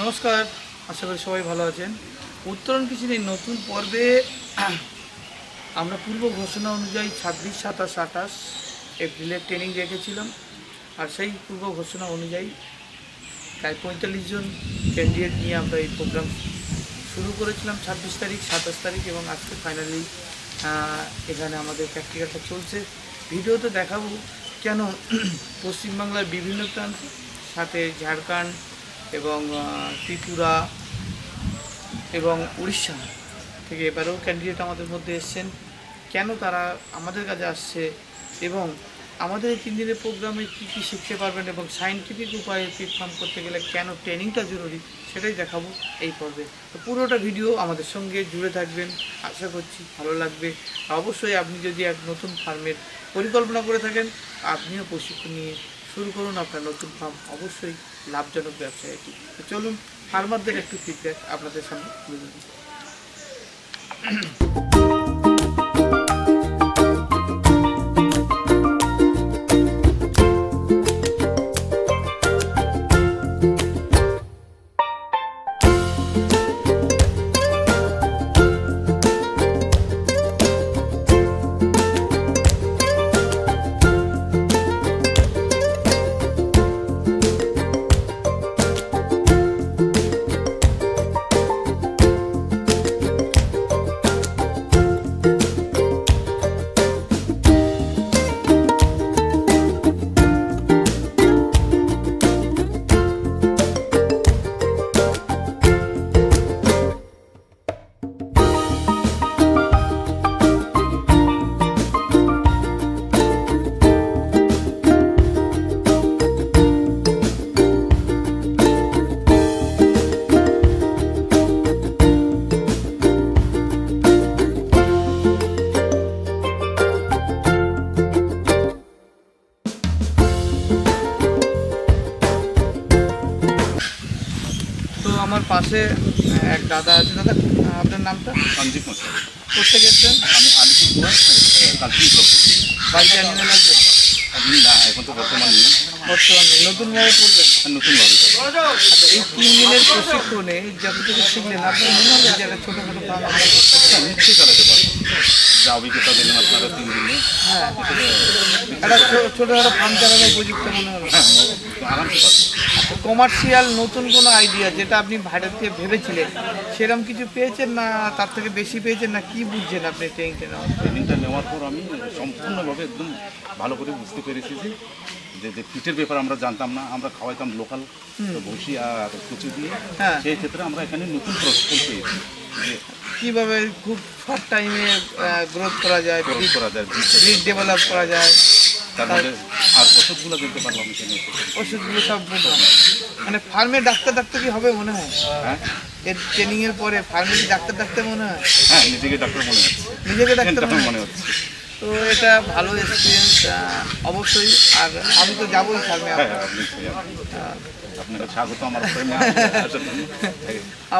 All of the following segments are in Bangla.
নমস্কার, আশা করি সবাই ভালো আছেন। উত্তরণ কিচেন এই নতুন পর্বে আমরা পূর্ব ঘোষণা অনুযায়ী ছাব্বিশ, সাতাশ, আঠাশ এপ্রিলে ট্রেনিং রেখেছিলাম। আর সেই পূর্ব ঘোষণা অনুযায়ী প্রায় পঁয়তাল্লিশ জন ক্যান্ডিডেট নিয়ে আমরা এই প্রোগ্রাম শুরু করেছিলাম, ছাব্বিশ তারিখ, সাতাশ তারিখ এবং আজকে ফাইনালি এখানে আমাদের প্র্যাকটিক্যালটা চলছে। ভিডিওতে দেখাবো কেন পশ্চিমবাংলার বিভিন্ন প্রান্তে, সাথে ঝাড়খণ্ড এবং ত্রিপুরা এবং উড়িষ্যা থেকে এবারেও ক্যান্ডিডেট আমাদের মধ্যে এসছেন। কেন তারা আমাদের কাছে আসছে এবং আমাদের এই তিন দিনের প্রোগ্রামে কী কী শিখতে পারবেন এবং সায়েন্টিফিক উপায়ে ফার্ম করতে গেলে কেন ট্রেনিংটা জরুরি, সেটাই দেখাবো এই পর্বে। তো পুরোটা ভিডিও আমাদের সঙ্গে জুড়ে থাকবেন। আশা করছি ভালো লাগবে। অবশ্যই আপনি যদি এক নতুন ফার্মের পরিকল্পনা করে থাকেন, আপনিও প্রশিক্ষণ নিয়ে শুরু করুন আপনার নতুন ফার্ম অবশ্যই লাভজনক ব্যবসা এটি। তো চলুন ফার্মারদের একটু ফিডব্যাক আপনাদের সামনে তুলে আমার পাশে এক দাদা আছে। দাদা আপনার নামটা? সঞ্জীব মশাই কোথেকে এসছেন? আমি আলিপুরদুয়ার কালচিনি ব্লক বাড়িতে অ্যানিমেল আছে আপনি না। এখন তো বর্তমান নেই। বর্তমানে নতুনভাবে করবেন নতুনভাবে আচ্ছা, এই তিন দিনের প্রশিক্ষণে যত কিছু শিখলেন আপনি মনে হবে যে একটা নিশ্চয়ই চালাতে পারব। যা অভিজ্ঞতা দিলেন আপনারা তিন দিনে হ্যাঁ একটা ছো- ছোটোখাটো ফার্ম চালানোর উপযুক্ত মনে হ্যাঁ আরামসে পারব। কমার্শিয়াল নতুন কোনো আইডিয়া যেটা আপনি ভারতে ভেবেছিলেন সেরকম কিছু পেয়েছেন না তার থেকে বেশি পেয়েছেন না? কি বুঝছেন আপনি ট্রেনিংটা নেওয়ার ট্রেনিংটা নেওয়ার পর আমি সম্পূর্ণভাবে একদম ভালো করে বুঝতে পেরেছি যে যে যে ফিটের ব্যাপার আমরা জানতাম না আমরা খাওয়াইতাম লোকাল ভুসি আর কুচি দিয়ে। হ্যাঁ। সেই ক্ষেত্রে আমরা এখানে নতুন প্রশিক্ষণ পেয়েছি। কীভাবে খুব শর্ট টাইমে গ্রোথ করা যায় খরচ করা যায় ব্রিড ডেভেলপ করা যায়? তার মধ্যে আর ওষুধগুলো পারলাম ওষুধগুলো সব। মানে ফার্মে ডাক্তার ডাক্তার কি হবে মনে হয়? হ্যাঁ? এর ট্রেনিং এর পরে ফার্মে কি ডাক্তার ডাক্তার মনে হয়? হ্যাঁ নিজেকে ডাক্তার মনে হচ্ছে। নিজেকে ডাক্তার মনে হচ্ছে। তো এটা ভালো এক্সপিরিয়েন্স অবশ্যই। আর আমি তো যাবোই ফার্মে হ্যাঁ আপনাকে স্বাগত আমার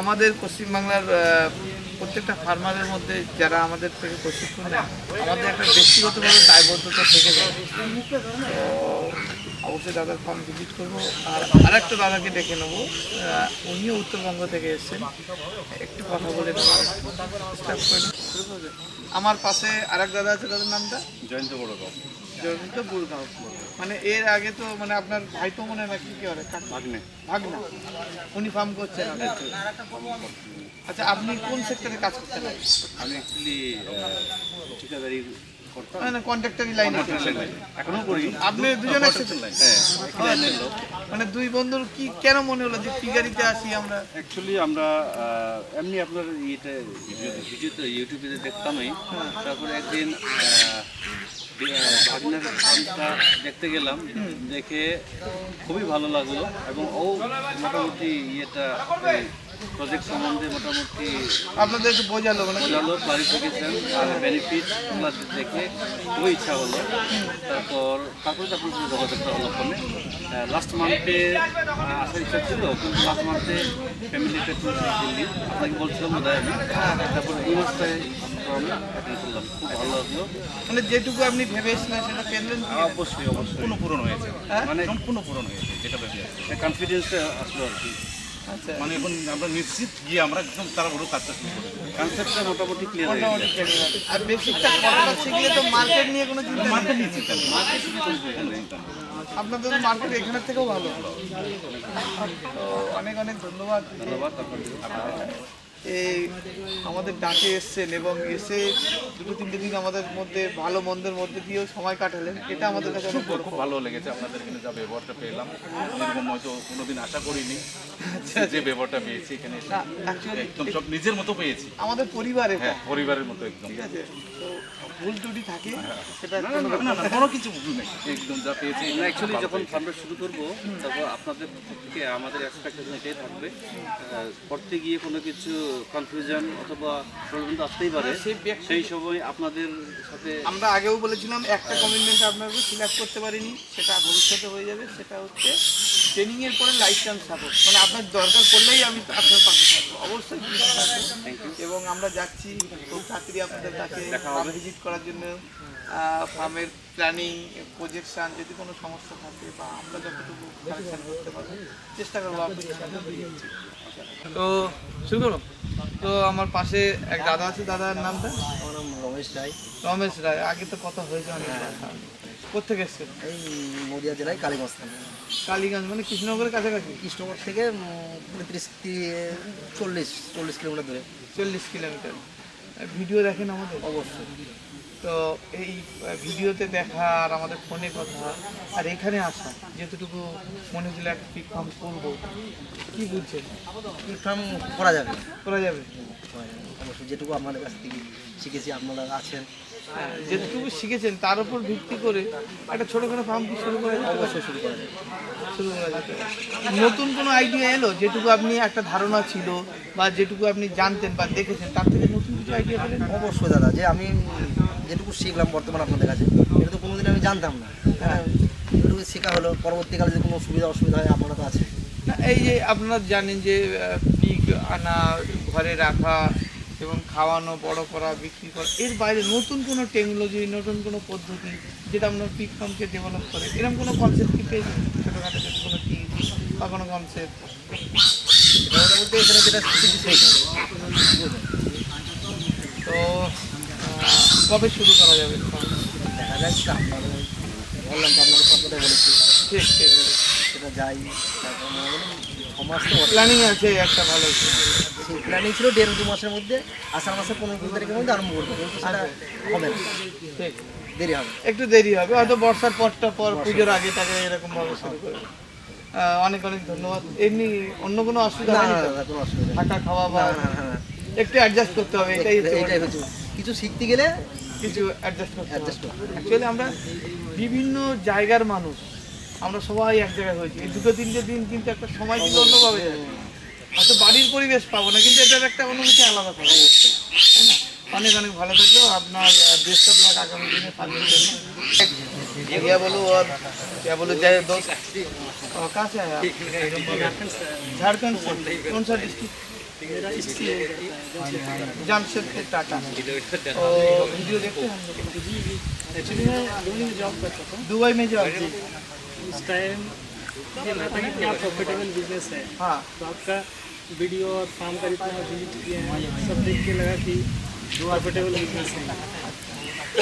আমাদের পশ্চিমবাংলার প্রত্যেকটা ফার্মারের মধ্যে যারা আমাদের থেকে প্রশিক্ষণ নেয় আমাদের একটা ব্যক্তিগতভাবে দায়বদ্ধতা থেকে যায়। অবশ্যই দাদার ফার্ম ভিজিট করব। আর আরেকটা দাদাকে ডেকে নেব। উনিও উত্তরবঙ্গ থেকে এসেছেন। একটু কথা বলে? আমার পাশে আরেক দাদা আছে দাদার নামটা? জয়ন্ত বড়গাঁও। জয়ন্ত বুড়গাঁও। মানে এর আগে তো মানে আপনার ভাই তো মনে হয় না কি কি করে? ভাগ্নে। ভাগনা। উনি ফার্ম করছেন। আচ্ছা আপনি কোন সেক্টরে কাজ করতেন? আমি অ্যাকচুয়ালি ঠিকাদারি মানে কন্ট্রাক্টরি লাইনে এখনও করি। আপনি দুজন একসাথে হ্যাঁ মানে দুই বন্ধুর কি কেন মনে হলো যে ফিগারিতে আসি আমরা? অ্যাকচুয়ালি আমরা এমনি আপনার ভিডিওতে ইউটিউবে দেখতামই। তারপরে একদিন ভাগনার ফার্মটা দেখতে গেলাম। দেখে খুবই ভালো লাগল এবং ও মোটামুটি ইয়েটা প্রজেক্ট সম্বন্ধে মোটামুটি আপনাদের একটু বোঝালো মানে বোঝালো ক্লারিফিকেশন আর বেনিফিট দেখে খুবই ইচ্ছা হলো। তারপর তারপরে তারপর যোগাযোগটা হলো ফোনে লাস্ট মান্থে আসার ইচ্ছা ছিল কিন্তু লাস্ট মান্থে ফ্যামিলিতে ট্যুর দিল্লি আপনাকে বলছিলাম বোধ হয় আমি তারপর দুই মাসটায় অ্যাটেন্ড করলাম। খুব ভালো লাগল। মানে যেটুকু আপনি ভেবেছিলেন সেটা পেলেন কি? অবশ্যই অবশ্যই। পূরণ হয়েছে। হ্যাঁ? মানে সম্পূর্ণ পূরণ হয়েছে যেটা ভেবে কনফিডেন্সটা আসলো আর কি। মানে এখন আমরা নিশ্চিত গিয়ে আমরা একদম তাড়াহুড়ো কাজটা শুরু করে কনসেপ্টটা মোটামুটি ক্লিয়ার হয়ে মোটামুটি গেছে। আর বেসিকটা করার আছে গিয়ে তো মার্কেট নিয়ে কোনো চিন্তা মার্কেট নিয়ে চিন্তা মার্কেট আপনাদের মার্কেট এখানের থেকেও ভালো। তো অনেক অনেক ধন্যবাদ। ধন্যবাদ আপনাদের। এই আমাদের ডাকে এসছেন এবং এসে দুটো তিনটে দিন আমাদের মধ্যে ভালো মন্দের মধ্যে দিয়েও সময় কাটালেন। এটা আমাদের কাছে অনেক বড় খুব ভালো লেগেছে আপনাদের এখানে যা ব্যবহারটা পেলাম। এরকম হয়তো কোনোদিন আশা করিনি যে ব্যবহারটা পেয়েছি এখানে একদম সব নিজের মতো পেয়েছি। আমাদের পরিবারে হ্যাঁ পরিবারের মতো একদম। ঠিক আছে। তো ভুল ত্রুটি থাকে সেটা না, না, না, না, না, কোনো কিছু ভুল নেই। একদম যা পেয়েছি। আমরা অ্যাকচুয়ালি যখন ফার্মটা শুরু করব তারপর আপনাদের থেকে আমাদের এক্সপেকটেশন এটাই থাকবে। করতে গিয়ে কোনো কিছু কনফিউশন অথবা প্রবলেম আসতেই পারে সেই সময় আপনাদের সাথে আমরা আগেও বলেছিলাম একটা কমিটমেন্ট আপনাকে ফিল আপ করতে পারিনি সেটা ভবিষ্যতে হয়ে যাবে সেটা হচ্ছে ট্রেনিং এর পরে লাইফ টাইম সাপোর্ট মানে আপনার দরকার পড়লেই আমি আপনার পাশে থাকব। অবশ্যই এবং আমরা যাচ্ছি তাড়াতাড়ি আপনাদের কাছে ভিজিট করার জন্য ফার্মের প্ল্যানিং প্রজেকশন যদি কোনো সমস্যা থাকে বা আমরা যতটুকু কালেকশন করতে পারব চেষ্টা করব আপনাদের তো শুরু করো। তো আমার পাশে এক দাদা আছে দাদার নামটা? আমার নাম রমেশ রায়। রমেশ রায়। আগে তো কথা হয়েছে অনেক। কথা কোথেকে এসছেন? এই নদিয়া জেলায় কালীগঞ্জ থেকে কালীগঞ্জ মানে কৃষ্ণনগরের কাছাকাছি? কৃষ্ণনগর থেকে পঁয়ত্রিশ চল্লিশ চল্লিশ কিলোমিটার দূরে। চল্লিশ কিলোমিটার। ভিডিও দেখেন আমাদের? অবশ্যই। তো এই ভিডিওতে দেখা আর আমাদের ফোনে কথা আর এখানে আসা যেতটুকু মনে হচ্ছিল একটা পিক ফার্ম করব। কী বুঝছেন ফার্ম করা যাবে। করা যাবে। করা যাবে। যেটুকু আমাদের কাছ থেকে শিখেছি আপনারা আছেন। যেটুকু শিখেছেন তার উপর ভিত্তি করে একটা ছোটোখাটো ফার্ম কি শুরু করা অবশ্যই শুরু করা শুরু করা যেতে নতুন কোনো আইডিয়া এলো যেটুকু আপনি একটা ধারণা ছিল বা যেটুকু আপনি জানতেন বা দেখেছেন তার থেকে নতুন কিছু আইডিয়া পেলেন? অবশ্যই দাদা যে আমি যেটুকু শিখলাম বর্তমানে আপনাদের কাছে এটা তো কোনোদিন আমি জানতাম না। হ্যাঁ। এটুকু শেখা হলো পরবর্তীকালে যদি কোনো সুবিধা অসুবিধা হয় আপনারা তো আছে এই যে আপনারা জানেন যে পিক আনা ঘরে রাখা এবং খাওয়ানো বড় করা বিক্রি করা এর বাইরে নতুন কোনো টেকনোলজি নতুন কোনো পদ্ধতি যেটা আপনার পিক ফার্মকে ডেভেলপ করে এরকম কোনো কনসেপ্ট কি পেয়েছেন? ছোটোখাটো কোনো কি বা কোনো কনসেপ্ট এখানে যেটা তো কবে শুরু করা যাবে? দেখা যাক বললাম তো আপনাকে সব কথাই বলেছি সেটা যাই। প্ল্যানিং আছে একটা ভালো সেই প্ল্যানিং ছিল দেড় দু মাসের মধ্যে আষাঢ় মাসের পনেরো কুড়ি তারিখের মধ্যে আরম্ভ করব। কিন্তু সেটা হবে না। ঠিক। দেরি হবে। একটু দেরি হবে হয়তো বর্ষার পরটা পর পুজোর আগে তাকে এরকম ভাবে শুরু করবে অনেক অনেক ধন্যবাদ। এমনি অন্য কোনো অসুবিধা না থাকা খাওয়া বা একটু অ্যাডজাস্ট করতে হবে এটাই কিছু শিখতে গেলে কিছু অ্যাডজাস্ট করতে অ্যাডজাস্ট করতে হবে। অ্যাকচুয়ালি আমরা বিভিন্ন জায়গার মানুষ আমরা সবাই এক জায়গায় হয়েছি এই দুটো তিনটে দিন কিন্তু একটা সময় কিন্তু অন্যভাবে যায় হয়তো বাড়ির পরিবেশ পাবো না কিন্তু এটার একটা অনুভূতি আলাদা পাবো তাই না অনেক অনেক ভালো থাকলো আপনার বেস্ট অফ লাক আগামী দিনে ফার্মের জন্য क्या बोलो और क्या बोलो जय दोस्त और कहाँ से आए आप झारखंड से कौन सा डिस्ट्रिक्ट जमशेदपुर टाटा। और वीडियो देखते हैं हम लोग। एक्चुअली मैं दुबई में जॉब करता था। दुबई में जॉब जी। उस टाइम ये लगता है कि क्या प्रॉफिटेबल बिज़नेस है। हाँ। तो आपका वीडियो और फार्म का जितना विज़िट किए हैं सब देख के लगा कि प्रॉफिटेबल बिज़नेस है।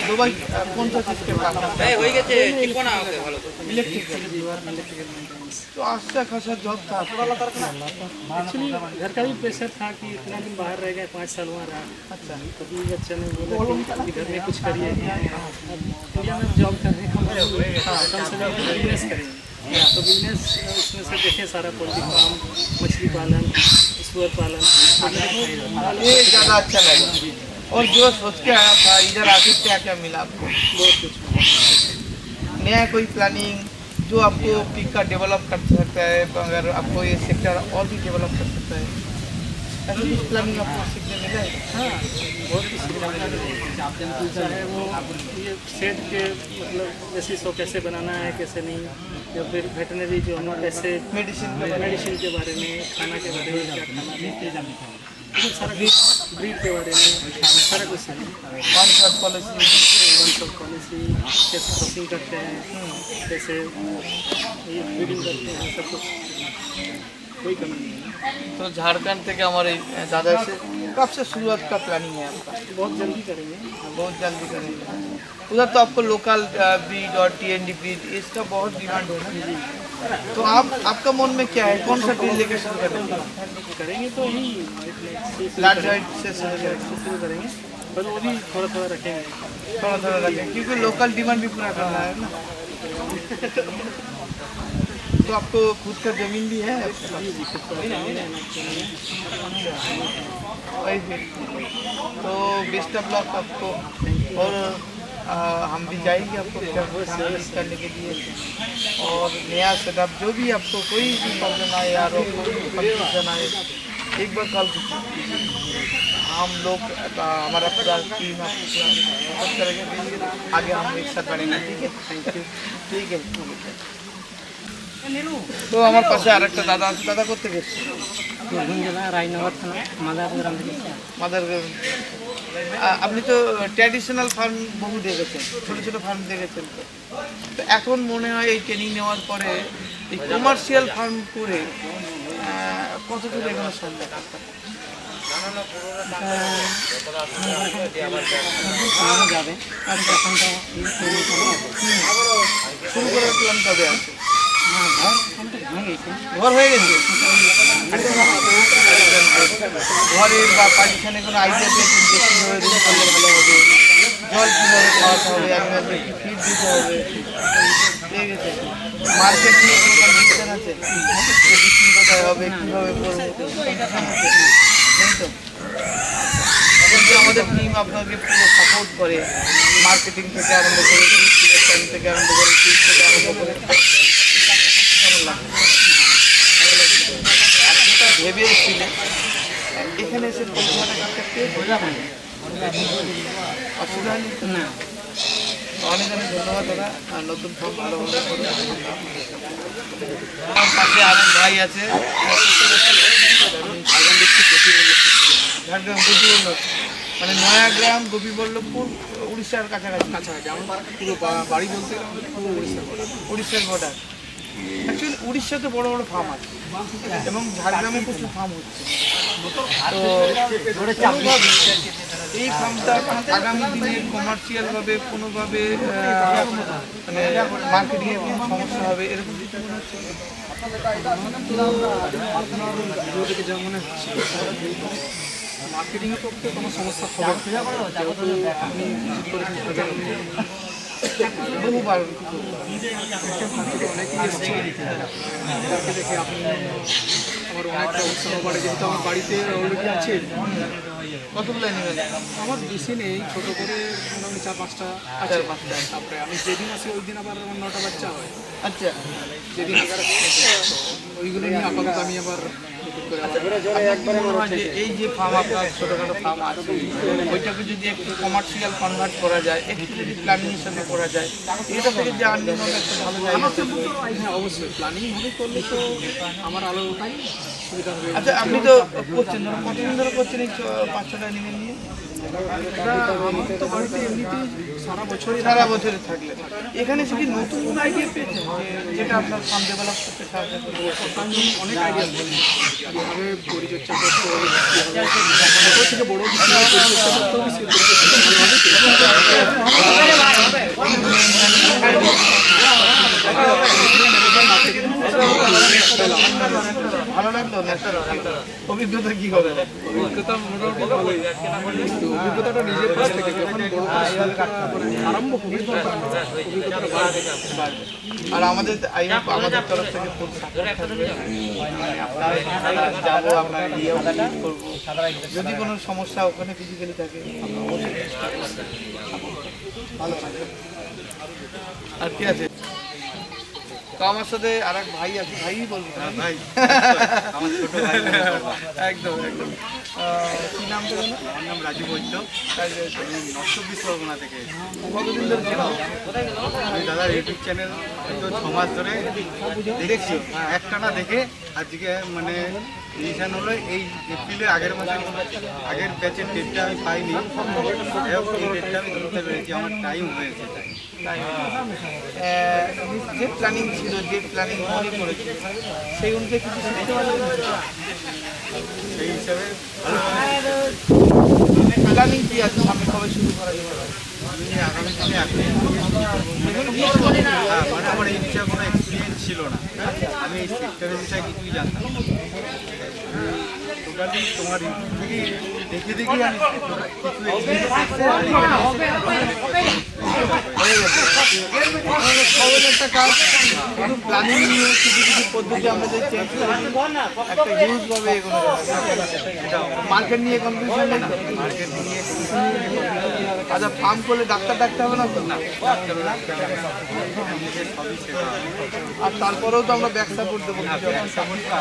दुबई कौन सा चीज़ के पास इलेक्ट्रिक। तो अच्छा खासा जॉब था? एक्चुअली घर का भी प्रेशर था कि इतना दिन बाहर रह गए पाँच साल वहाँ रहा। अच्छा। तभी बच्चे ने बोला कि घर में कुछ करिए। इंडिया में जॉब करने का मन कम से कम बिज़नेस करेंगे। तो बिज़नेस उसमें से देखे सारा पोल्ट्री फार्म मछली पालन सुअर पालन तो मेरे को ये ज़्यादा अच्छा लगा। और जो सोच के आया था इधर आके क्या क्या मिला आपको? बहुत कुछ। नया कोई प्लानिंग जो आपको पिक का डेवलप कर सकता है अगर आपको ये सेक्टर और भी डेवलप कर सकता है। ऐसा प्लानिंग आपको सीखने मिला है। हाँ। बहुत कुछ सीखने मिला चाहे वो ये सेट के मतलब जैसे सो कैसे बनाना है कैसे नहीं या फिर वेटनरी जो हम कैसे मेडिसिन मेडिसिन के बारे में खाना के बारे में क्या खाना है। ये सारा के बारे में। सारा कुछ पॉलिसी कॉन्सेप्ट पॉलिसी कैसे शॉपिंग करते हैं कैसे ये करते हैं सब कुछ। कोई कमी नहीं तो झारखंड तक हमारे दादा से कब से शुरुआत का प्लानिंग है आपका? बहुत जल्दी करेंगे। बहुत जल्दी करेंगे। उधर तो आपको local B dot T N D breed इसका बहुत डिमांड होगा ना? तो आप आपका मन में क्या है? कौन सा ब्रीड लेकर शुरू करेंगे? करेंगे तो यही से शुरू करेंगे। पर वो भी थोड़ा थोड़ा रखेंगे। थोड़ा थोड़ा रखें क्योंकि लोकल डिमांड भी पूरा करना है ना। तो आपको खुद का ज़मीन भी है? तो बेस्ट ऑफ़ लक आपको और आ, हम भी जाएँगे आपको करने के लिए। और नया सेटअप जो भी आपको कोई भी प्रॉब्लम आए या कोई कंफ्यूजन आए एक बार कॉल कीजिए। हम लोग आ, हमारा पूरा टीम आपको पूरा मदद करेंगे आगे हम एक साथ बढ़ेंगे ठीक है थैंक यू ঠিক আছে তো আমার পাশে আরেকটা দাদা আছে দাদা করতে গেছে বীরভূম জেলা রায়নগর থানা মাদারপুর গ্রাম থেকে মাদার আপনি তো ট্র্যাডিশনাল ফার্ম বহু দেখেছেন ছোটো ছোটো ফার্ম দেখেছেন তো তো এখন মনে হয় এই ট্রেনিং নেওয়ার পরে এই কমার্শিয়াল ফার্ম করে আহ, কতটুকু এখানে সম্ভব সামনে ঘর হয়ে গেছে। ঘরের বা পার্টিশনে কোনো আইডিয়া পেয়েছেন যে কীভাবে রুম করলে ভালো হবে। জল কীভাবে খাওয়াতে হবে অ্যানিমালকে কী দিতে হবে? মার্কেট নিয়ে কোনো কোথায় হবে, কীভাবে করব? আমাদের টিম আপনাকে পুরো সাপোর্ট করে। মার্কেটিং থেকে আরম্ভ করে টাইম থেকে আরম্ভ করে ফিড থেকে আরম্ভ করে। ভেবে এসেছিলেন এখানে এসে পরিষেবাটা কাজটা পেয়ে অসুবিধা না। অনেক অনেক ধন্যবাদ দাদা। আর নতুন ফর্ম ভালোভাবে করুন। আমার পাশে আরেক ভাই আছে। ঝাড়গ্রাম গোপীবল্লভ মানে নয়াগ্রাম গোপীবল্লভপুর উড়িষ্যার কাছাকাছি। কাছাকাছি আমার পুরো বাড়ি বলতে পুরো উড়িষ্যা উড়িষ্যার বর্ডার অ্যাকচুয়ালি উড়িষ্যাতে বড় বড় ফার্ম আছে। এবং ঝাড়গ্রামে প্রচুর ফার্ম হচ্ছে। তো এই ফার্মটা আগামী দিনে কমার্শিয়ালভাবে কোনোভাবে মানে মার্কেটিংয়ে কোনো সমস্যা হবে এরকম কিছু মনে হচ্ছে? দেখে আপনি আমার অনেকটা আমার বাড়িতে আছে কতগুলো নেবেন আমার বেশি নেই, ছোট করে মোটামুটি চার পাঁচটা আছে। তারপরে আমি যেদিন আসি ওই দিন আবার আমার নটা বাচ্চা হয় আচ্ছা। আবার ওইগুলো নিয়ে আপাতত আমি আবার যে এই যে ফার্ম আপনার ছোটোখাটো ফার্ম আছে ওইটাকে যদি একটু কমার্শিয়াল কনভার্ট করা যায় একটু যদি প্ল্যানিংয়ের সঙ্গে করা যায় এটা থেকে যে আর্নিং হবে একটা ভালো জায়গা হ্যাঁ অবশ্যই। প্ল্যানিং ভাবে করলে তো আমার আলো আচ্ছা আপনি তো করছেন ধরুন কতদিন ধরে করছেন এই ছ- পাঁচ ছটা অ্যানিমেল নিয়ে? তো বাড়িতে এমনিতেই সারা বছরই সারা বছরে থাকলে। এখানে সে কি নতুন কোনো আইডিয়া পেয়েছেন যেটা আপনার ফার্ম ডেভেলপ করতে সাহায্য করবে? অনেক আইডিয়া কীভাবে পরিচর্যা করতে হবে ছোটো থেকে বড়ো পরিচর্যা করতে হবে সেই পরিচর্যাটা ভালো লাগল অভিজ্ঞতা কি হবে? অভিজ্ঞতা মোটামুটি ভালোই কিন্তু অভিজ্ঞতাটা নিজের কাছ থেকে যখন বড় আরম্ভ হবে অভিজ্ঞতাটা বাড়বে। আর আমাদের আমাদের তরফ থেকে যাব আপনার গিয়ে করব। যদি কোনো সমস্যা ওখানে ফিজিক্যালি থাকে। ভালো আর কি আছে? তো আমার সাথে আর এক ভাই আছে ভাই বলব। ভাই। আমার ছোট ভাই একদম একদম। কি নাম তো আমার নাম রাজু বৈদ্য। নষ্ট পরগনা থেকে কতদিন ধরে আমি দাদা ইউটিউব চ্যানেল ছ মাস ধরে দেখছি। একটা না দেখে আজকে মানে রিসান হলো এই এপ্রিলের আগের মাসে আগের ব্যাচের ডেটটা আমি পাইনি। এই ডেটটা আমি ধরতে পেরেছি, আমার টাইম হয়েছে। যে প্ল্যানিং ছিল, যে প্ল্যানিং মনে করেছে, সেই অনুযায়ী কিছু সেই হিসাবে প্ল্যানিং কি আছে? সামনে কবে শুরু করা আমি আগামী দিনে এখন হ্যাঁ মানে আমার ইচ্ছা কোনো ছিল না। আমি এই সেক্টরের বিষয়ে কিছুই জানতাম টোটালি তোমার দেখে দেখে আমি কিছু একটা কাজ কিন্তু প্ল্যানিং নিয়ে কিছু কিছু পদ্ধতি আমরা যে চেঞ্জ করেছি একটা হিউজ এগোনো মার্কেট নিয়ে কম্পিটিশন মার্কেট নিয়ে আচ্ছা ফার্ম করলে ডাক্তার ডাকতে হবে না তো না হয়। আর তারপরেও তো আমরা ব্যবসা করতে সাপোর্ট দেবে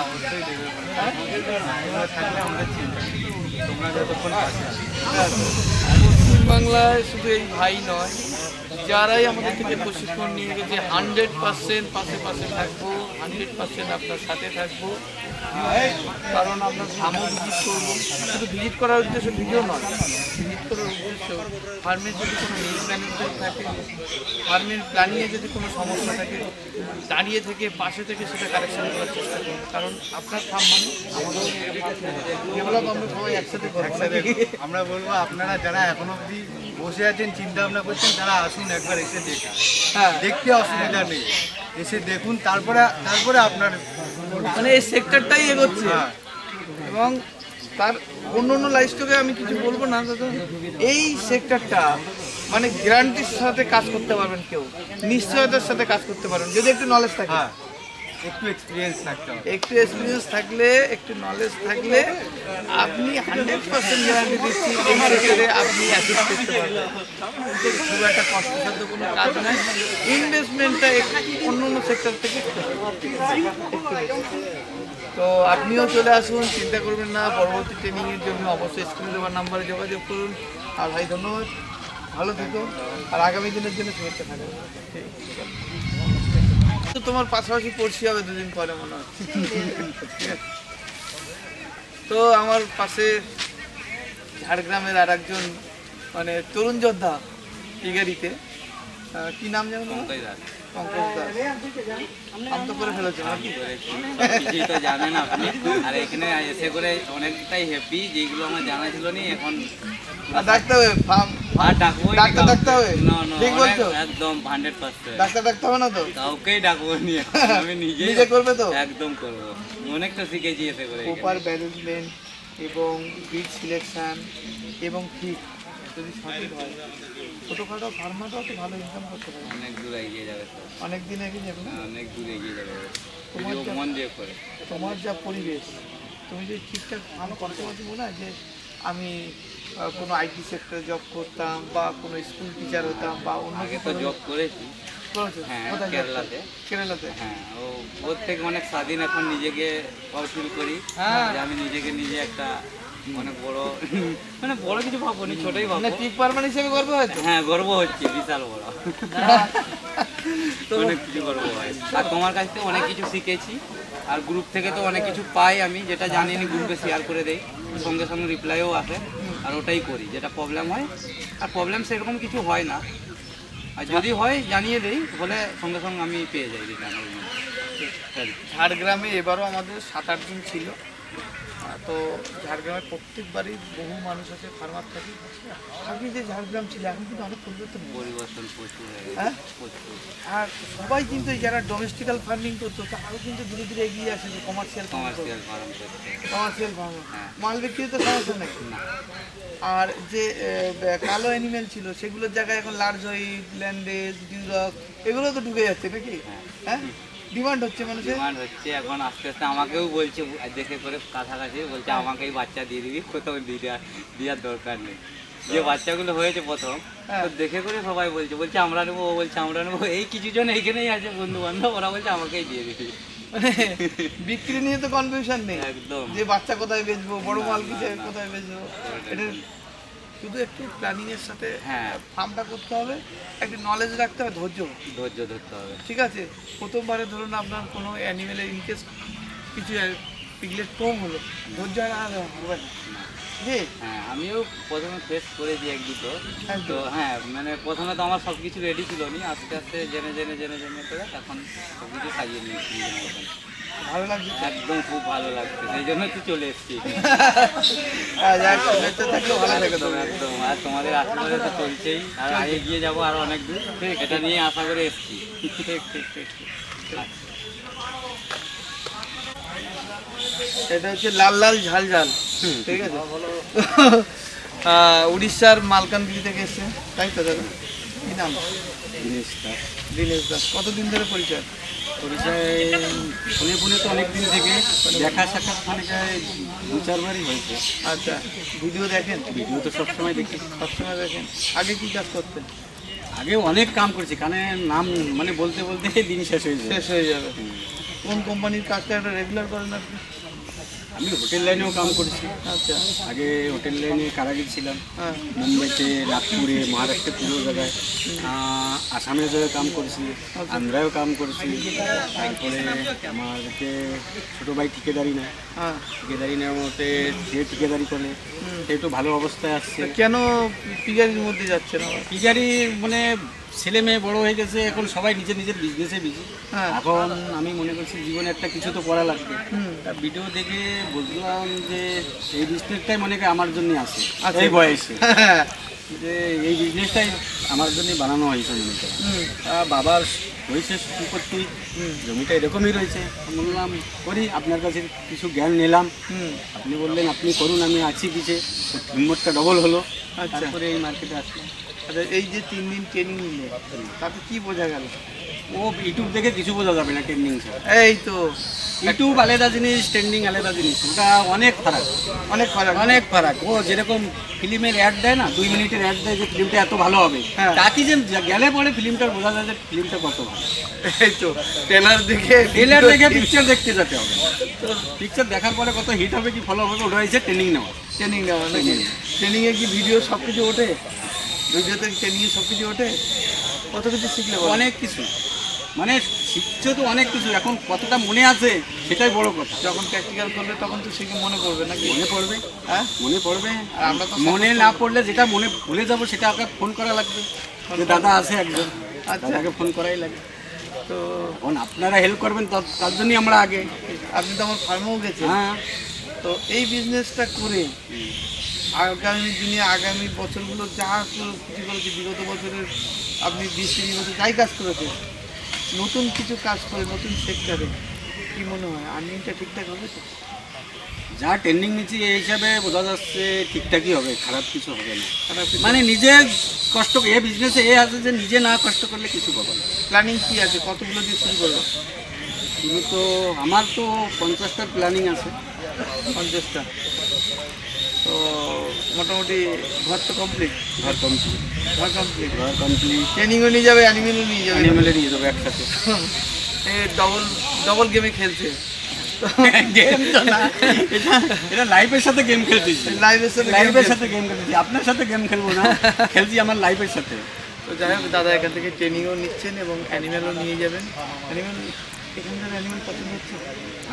আছো। পশ্চিমবাংলায় শুধু এই ভাই নয় যারাই আমাদের থেকে প্রশিক্ষণ নিয়ে গেছে হান্ড্রেড পার্সেন্ট পাশে পাশে থাকব হান্ড্রেড পার্সেন্ট আপনার সাথে থাকব। কারণ আমরা ফার্মও ভিজিট করব। শুধু ভিজিট করার উদ্দেশ্য ভিডিও নয় ভিজিট করার উদ্দেশ্য ফার্মের যদি কোনো মিস ম্যানেজমেন্ট থাকে ফার্মের প্ল্যানিংয়ে যদি কোনো সমস্যা থাকে, দাঁড়িয়ে থেকে, পাশে থেকে সেটা কারেকশন করার চেষ্টা করুন কারণ আপনার ফার্ম মানে আমাদের আমরা সবাই একসাথে করব একসাথে, আমরা বলব আপনারা যারা এখনও অবধি বসে আছেন চিন্তা ভাবনা করছেন তারা আসুন একবার এসে দেখুন হ্যাঁ। দেখতে অসুবিধা নেই। এসে দেখুন তারপরে তারপরে আপনার মানে এই সেক্টরটাই এগোচ্ছে। হ্যাঁ। এবং তার অন্য অন্য লাইফস্টকে আমি কিছু বলব না দাদা। এই সেক্টরটা মানে গ্যারান্টির সাথে কাজ করতে পারবেন কেউ। নিশ্চয়তার সাথে কাজ করতে পারবেন যদি একটু নলেজ থাকে। হ্যাঁ। একটু এক্সপিরিয়েন্স থাকতে হবে। একটু এক্সপিরিয়েন্স থাকলে, একটু নলেজ থাকলে আপনি হান্ড্রেড পার্সেন্ট গ্যারান্টি দিচ্ছি এই সেক্টরে আপনি অ্যাসিস্ট করতে পারবেন। খুব একটা কষ্টসাধ্য কোনো কাজ নাই। ইনভেস্টমেন্টটা অন্য অন্য সেক্টর থেকে তো আপনিও চলে আসুন, চিন্তা করবেন না, পরবর্তী ট্রেনিংয়ের জন্য অবশ্যই স্ক্রিনে দেওয়ার নাম্বারে যোগাযোগ করুন। আর ভাই, ধন্যবাদ। ভালো থেকো। আর আগামী দিনের জন্য শুভেচ্ছা থাকবে ঠিক আছে। তো তোমার পাশাপাশি পড়ছি হবে দুদিন পরে মনে হয়। তো আমার পাশে ঝাড়গ্রামের আর একজন মানে তরুণ যোদ্ধা টিগারিতে আহ, কি নাম যেন? পঙ্কজ দাস। তো করে তো জানেন আপনি। আর এখানে এসে করে অনেকটাই হ্যাপি যেগুলো আমার জানা ছিল নি এখন ডাকতে হবে ফার্ম ডাক্তার ডাকতে হবে? ঠিক বলছো? একদম হান্ড্রেড পার্সেন্ট ডাক্তার ডাকতে হবে না তো? কাউকেই ডাকবো নি আমি নিজে নিজে করবে তো? একদম করব। অনেকটা শিখেছি করে এখানে। প্রপার ম্যানেজমেন্ট এবং সিলেকশন এবং যদি সঠিক হয় ছোটোখাটো ফার্মাটাও তো ভালো ইনকাম করতে পারে অনেক দূর এগিয়ে যাবে অনেক দিন এগিয়ে যাবে না? অনেক দূর এগিয়ে যাবে। তোমার যা- মন দিয়ে করে। তোমার যা পরিবেশ তুমি যদি ঠিকঠাক ভালো করতে পারছ না যে আমি কোনো আইটি সেক্টরে জব করতাম বা কোনো স্কুল টিচার হতাম বা অন্য আগে তো জব করেছি। হ্যাঁ কেরালাতে। কেরালাতে? হ্যাঁ ও ওর থেকে অনেক স্বাধীন এখন নিজেকে ফিল করি। হ্যাঁ। যে আমি নিজেকে নিজে একটা অনেক বড় মানে বড় কিছু ভাবো নি ছোটই মানে ভাবো পিক পারমান হিসেবে গর্ব হয়েছে? হ্যাঁ গর্ব হচ্ছে বিশাল বড়। অনেক কিছু গর্ব হয়। আর তোমার কাছ থেকে অনেক কিছু শিখেছি। আর গ্রুপ থেকে তো অনেক কিছু পাই আমি, যেটা জানি না গ্রুপে শেয়ার করে দেই। সঙ্গে সঙ্গে রিপ্লাইও আসে, আর ওটাই করি, যেটা প্রবলেম হয়। আর প্রবলেম সেরকম কিছু হয় না। আর যদি হয়, জানিয়ে দেই বলে সঙ্গে সঙ্গে আমি পেয়ে যাই রিটার্ন ঝাড়গ্রামে এবারও আমাদের সাত আট দিন ছিল। তো ঝাড়গ্রামে প্রত্যেকবারই বহু মানুষ আছে ফার্মার থাকে। আগে যে ঝাড়গ্রাম ছিল এখন কিন্তু অনেক পরিবর্তন পরিবর্তন হয়ে হ্যাঁ? আর সবাই কিন্তু যারা ডোমেস্টিক্যাল ফার্মিং করতো তারাও কিন্তু ধীরে ধীরে এগিয়ে আসে যে commercial commercial farm commercial farm হ্যাঁ। মাল বিক্রি তো সমস্যা নেই? আর যে কালো অ্যানিমেল ছিল সেগুলোর জায়গায় এখন লার্জ হোইট ল্যান্ডেজ ডিউরক এগুলো তো ঢুকে যাচ্ছে নাকি? হ্যাঁ? ডিমান্ড হচ্ছে মানুষের? ডিমান্ড হচ্ছে এখন আস্তে আস্তে আমাকেও বলছে দেখে করে কাছাকাছি বলছে আমাকেই বাচ্চা দিয়ে দিবি কোথাও দিয়ে দেওয়ার দরকার নেই। যে বাচ্চাগুলো হয়েছে প্রথম হ্যাঁ। তো দেখে করে সবাই বলছে বলছে আমরা নেব ও বলছে আমরা নেব। এই কিছু জন এইখানেই আছে বন্ধু বান্ধব ওরা বলছে আমাকেই দিয়ে দিবি। মানে বিক্রি নিয়ে তো কনফিউশন নেই। একদম। যে বাচ্চা কোথায় বেচবো বড় মাল কিসে কোথায় বেচবো? এটা শুধু একটু প্ল্যানিং এর সাথে হ্যাঁ। ফার্মটা করতে হবে একটু নলেজ রাখতে হবে ধৈর্য। ধৈর্য ধরতে হবে। ঠিক আছে? প্রথমবারে ধরুন আপনার কোনো অ্যানিমেলের ইনকেস কিছু পিগলেট কম হলো ধৈর্য আর হবে না। ঠিক হ্যাঁ আমিও প্রথমে ফেস করেছি এক দুটো। তো হ্যাঁ মানে প্রথমে তো আমার সব কিছু রেডি ছিল নি আস্তে আস্তে জেনে জেনে জেনে জেনে করে এখন সব কিছু সাজিয়ে নিয়েছি ভালো লাগছে? একদম খুব ভালো লাগছে সেই জন্য তো চলে এসেছি হ্যাঁ, একদম আর তোমাদের আশীর্বাদে তো চলছেই আর আগে গিয়ে যাব আরও অনেক দূর এটা নিয়ে আশা করে এসেছি। ঠিক ঠিক ঠিক ঠিক। এটা হচ্ছে লাল লাল ঝাল ঝাল। ঠিক আছে। উড়িষ্যার মালকানগিরি থেকে এসছে। তাই তো দাদা? কি নাম? দিনেশ দাস। কতদিন ধরে পরিচয়? পরিচয় ফোনে ফোনে তো অনেক দিন থেকে দেখা সাক্ষাৎ মানে দু চারবারই হয়েছে। আচ্ছা ভিডিও দেখেন? ভিডিও তো সবসময় দেখি। সবসময় দেখেন। আগে কি কাজ করতেন? আগে অনেক কাম করেছি কানে নাম মানে বলতে বলতে দিন শেষ হয়ে শেষ হয়ে যাবে। কোন কোম্পানির কাজটা একটা রেগুলার করেন আপনি? আমি হোটেল লাইনেও কাম করেছি। আচ্ছা। আগে হোটেল লাইনে কারাগির ছিলাম। হ্যাঁ। মুম্বাইতে নাগপুরে মহারাষ্ট্রে পুরো জায়গায়। জায়গায় কাম করেছি আন্ধ্রায়ও কাম করেছি। তারপরে আমাদেরকে ছোটো ভাই ঠিকাদারি নেয়। হ্যাঁ। ঠিকাদারি নেওয়ার মধ্যে যে ঠিকাদারি করে। সে একটু ভালো অবস্থায় আসছে। কেন পিগারির মধ্যে যাচ্ছেন আবার ঠিকারি মানে ছেলে মেয়ে বড় হয়ে গেছে এখন সবাই নিজের নিজের বিজনেসে বিজি হ্যাঁ। এখন আমি মনে করছি জীবনে একটা কিছু তো করা লাগবে। তা ভিডিও দেখে বুঝলাম যে এই বিজনেসটাই মনে করি আমার জন্য আছে। এই বয়সে। হ্যাঁ যে এই বিজনেসটাই আমার জন্য বানানো হয়েছে তা বাবার হয়েছে সম্পত্তি জমিটা এরকমই রয়েছে। বললাম করি আপনার কাছে কিছু জ্ঞান নিলাম। আপনি বললেন আপনি করুন আমি আছি পিছে। হিম্মতটা ডবল হলো। আচ্ছা। তারপরে এই মার্কেটে আসলাম। আচ্ছা এই যে তিন দিন ট্রেনিং নিলে তাতে কি বোঝা গেল? ও ইউটিউব দেখে কিছু বোঝা যাবে না ট্রেন্ডিং এই তো। ইউটিউব আলাদা জিনিস ট্রেন্ডিং আলাদা জিনিস ওটা অনেক ফারাক। অনেক ফারাক। অনেক ফারাক। ও যেরকম ফিল্মের অ্যাড দেয় না দুই মিনিটের অ্যাড দেয় যে ফিল্মটা এত ভালো হবে হ্যাঁ। তাকে যে গেলে পরে ফিল্মটা বোঝা যায় যে ফিল্মটা কত ভালো। এই তো ট্রেলার দেখে ট্রেলার দেখে পিকচার দেখতে যেতে হবে। পিকচার দেখার পরে কত হিট হবে কি ফলো হবে ওটা হয়েছে ট্রেনিং নেওয়া। ট্রেনিং নেওয়া ট্রেনিংয়ে কি ভিডিও সব কিছু ওঠে? ভিডিওতে ট্রেনিংয়ে সব কিছু ওঠে? কত কিছু শিখলে অনেক কিছু। মানে শিখছে তো অনেক কিছু এখন কতটা মনে আছে সেটাই বড় কথা। যখন প্র্যাকটিক্যাল করবে তখন তো শিখে মনে পড়বে নাকি? মনে পড়বে। হ্যাঁ? মনে পড়বে। আর আমরা তো মনে না পড়লে যেটা মনে ভুলে যাব সেটা আপনাকে ফোন করা লাগবে। যে দাদা আছে একজন আচ্ছা। দাদাকে ফোন করাই লাগে তো এখন আপনারা হেল্প করবেন তার- তার জন্যই আমরা আগে। আপনি তো আমার ফার্মেও গেছেন। হ্যাঁ। তো এই বিজনেসটা করে আগামী দিনে আগামী বছরগুলো যা কিছু করেছে বিগত বছরের আপনি বিশ তিরিশ বছর যাই কাজ করেছেন নতুন কিছু কাজ করে নতুন সেক্টরে কি মনে হয়? আর্নিংটা ঠিকঠাক হবে তো? যা ট্রেন্ডিং নিচ্ছি এই হিসাবে বোঝা যাচ্ছে ঠিকঠাকই হবে খারাপ কিছু হবে না। খারাপ মানে নিজে কষ্ট এ বিজনেসে এ আছে যে নিজে না কষ্ট করলে কিছু পাবে না। প্ল্যানিং কি আছে? কতগুলো দিয়ে শুরু করব? শুধু তো আমার তো পঞ্চাশটার প্ল্যানিং আছে। পঞ্চাশটা। তো মোটামুটি ঘর তো কমপ্লিট ঘর কমপ্লিট ঘর কমপ্লিট ঘর কমপ্লিট ট্রেনিংও নিয়ে যাবে অ্যানিমেলও নিয়ে যাবে। অ্যানিমেলে নিয়ে যাব একসাথে। এ ডবল ডবল গেমে খেলছে। গেম তো না। এটা এটা লাইফের সাথে গেম খেলতেছি লাইভের সাথে লাইফের সাথে গেম খেলতেছি আপনার সাথে গেম খেলব না। খেলছি আমার লাইফের সাথে। তো যাই হোক দাদা এখান থেকে ট্রেনিংও নিচ্ছেন এবং অ্যানিমেলও নিয়ে যাবেন। অ্যানিমেল এখানকার অ্যানিমেল পছন্দ হচ্ছে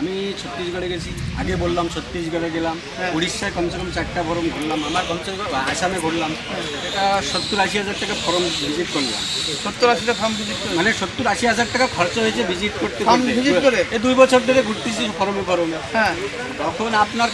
আমি ছত্তিশগড়ে গেছি। আগে বললাম ছত্তিশগড়ে গেলাম। হ্যাঁ। উড়িষ্যায় কমসে কম চারটা ফরম ঘুরলাম। আমার কমসে কম আসামে ঘুরলাম। এটা সত্তর আশি হাজার টাকা ফরম ভিজিট করলাম। সত্তর আশিটা ফর্ম ভিজিট মানে সত্তর আশি হাজার টাকা খরচ হয়েছে ভিজিট করতে ফর্ম ভিজিট করে? এই দুই বছর ধরে ঘুরতেছি ফরমে ফরমে। হ্যাঁ। তখন আপনার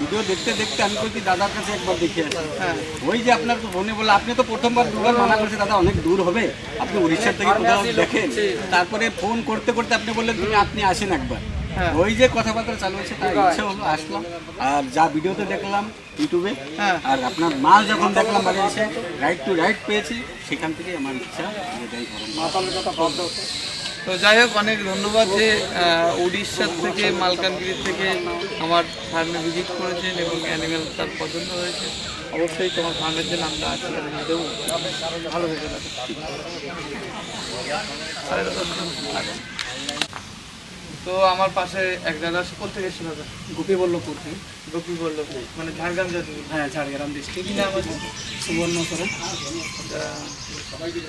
ভিডিও দেখতে দেখতে আমি বলছি দাদার কাছে একবার দেখে আসি। হ্যাঁ। ওই যে আপনার ফোনে বলে আপনি তো প্রথমবার দুবার মানা করছে দাদা অনেক দূর হবে। আপনি উড়িষ্যার থেকে কোথাও দেখেন। তারপরে ফোন করতে করতে আপনি বললেন তুমি আপনি আসেন একবার। হ্যাঁ। ওই যে কথাবার্তা চালু হয়েছে তার ইচ্ছে হলো আসলাম। আর যা ভিডিওতে দেখলাম ইউটিউবে হ্যাঁ। আর আপনার মাল যখন দেখলাম বাড়ি এসে রাইট টু রাইট পেয়েছি সেখান থেকে আমার ইচ্ছা যাই তো যাই হোক অনেক ধন্যবাদ যে উড়িষ্যার থেকে মালকানগিরি থেকে আমার ফার্মে ভিজিট করেছেন এবং অ্যানিমেল তার পছন্দ হয়েছে। অবশ্যই তোমার ফার্মের জন্য আমরা আছি দেবো। ভালো হয়ে রাখো তো আমার পাশে এক দাদা কোথা থেকে এসেছিল? দাদা গোপীবল্লভপুর থেকে। গোপী বলল মানে ঝাড়গ্রাম যাতে হ্যাঁ ঝাড়গ্রাম ডিস্ট্রিক্ট নাম আছে? সুবর্ণ সরণ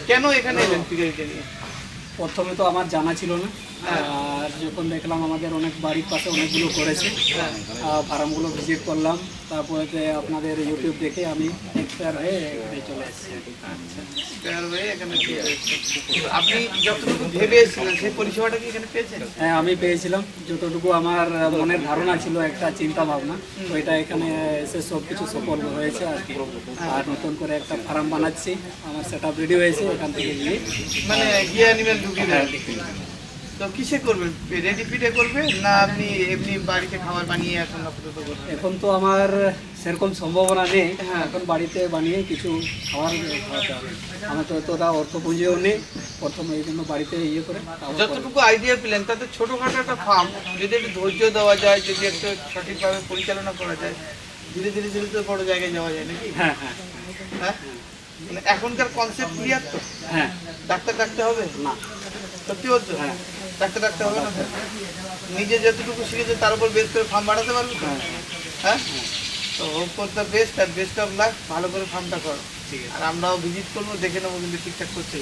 কেন এখানে এলেন? পিকারিতে নিয়ে প্রথমে তো আমার জানা ছিল না। আর যখন দেখলাম আমাদের অনেক বাড়ির পাশে অনেকগুলো করেছে আহ, ফার্মগুলো ভিজিট করলাম। তারপরে আপনাদের ইউটিউব দেখে আমি এক্সপায়ার হয়ে এখানে চলে এসেছি। তৈরি হয়ে এখানে চলে এসেছেন। তো আপনি যতটুকু ভেবে এসেছিলেন সেই পরিষেবাটা কি এখানে পেয়েছেন? হ্যাঁ আমি পেয়েছিলাম। যতটুকু আমার মনের ধারণা ছিল একটা চিন্তা ভাবনা ওইটা এখানে এসে সব কিছু সফল হয়েছে আর কি। আর নতুন করে একটা ফার্ম বানাচ্ছি। আমার সেট আপ রেডি হয়েছে এখান থেকে গিয়ে। মানে গিয়ে ঢুকিয়ে দেন তো কিসে করবেন রেডি ফিটে করবে না আপনি এমনি বাড়িতে খাবার বানিয়ে এখন আপাতত করবেন এখন তো আমার সেরকম সম্ভাবনা নেই। হ্যাঁ। এখন বাড়িতে বানিয়ে কিছু খাবার খাওয়াতে হবে। আমার তো এতটা অর্থ পুঁজিও নেই। প্রথমে এই জন্য বাড়িতে ইয়ে করে যতটুকু আইডিয়া পেলেন তাতে ছোটোখাটো একটা ফার্ম যদি একটু ধৈর্য দেওয়া যায় যদি একটু সঠিকভাবে পরিচালনা করা যায় ধীরে ধীরে ধীরে তো বড় জায়গায় যাওয়া যায় নাকি? হ্যাঁ হ্যাঁ। হ্যাঁ? মানে এখনকার কনসেপ্ট ক্লিয়ার তো? হ্যাঁ। ডাক্তার ডাকতে হবে? না। সত্যি বলছো? হ্যাঁ ডাক্তার ডাকতে হবে না নিজে যতটুকু শিখেছে তার উপর বেস করে ফার্ম বাড়াতে পারবে তো? হ্যাঁ। তো হোপ দ্য বেস্ট আর বেস্ট অফ লাক ভালো করে ফার্মটা করো। আর আমরাও ভিজিট করব দেখে নেব কিন্তু ঠিকঠাক করছে।